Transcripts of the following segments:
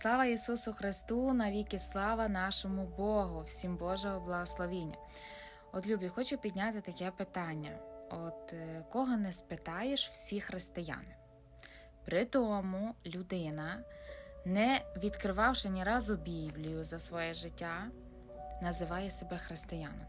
Слава Ісусу Христу, навіки слава нашому Богу, всім Божого благословіння. От, Любі, хочу підняти таке питання: от е, кого не спитаєш, всі християни. При тому людина, не відкривавши ні разу Біблію за своє життя, називає себе християном.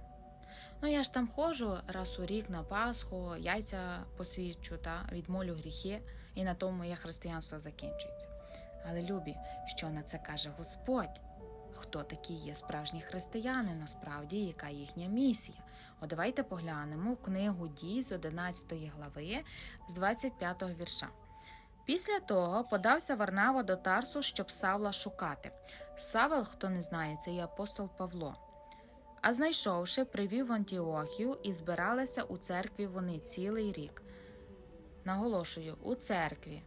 Ну, я ж там ходжу раз у рік на Пасху, яйця посвідчу та відмолю гріхи, і на тому моє християнство закінчується. Але любі, що на це каже Господь? Хто такі є справжні християни, насправді, яка їхня місія? От давайте поглянемо книгу дій з 11 глави, з 25 вірша. Після того подався Варнава до Тарсу, щоб Савла шукати. Савел, хто не знає, це є апостол Павло. А знайшовши, привів в Антіохію і збиралися у церкві вони цілий рік. Наголошую, у церкві.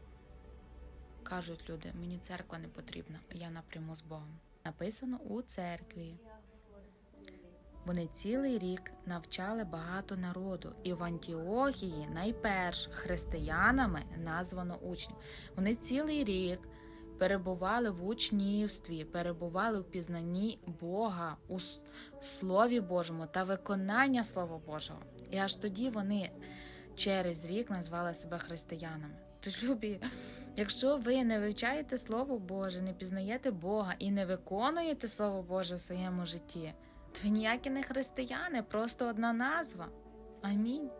Кажуть люди, мені церква не потрібна, я напряму з Богом. Написано у церкві. Вони цілий рік навчали багато народу, і в Антіохії найперш християнами названо учнів. Вони цілий рік перебували в учнівстві, перебували в пізнанні Бога у Слові Божому та виконання Слова Божого. І аж тоді вони через рік назвали себе християнами. Тож, любі, якщо ви не вивчаєте Слово Боже, не пізнаєте Бога і не виконуєте Слово Боже в своєму житті, то ви ніякі не християни, просто одна назва. Амінь.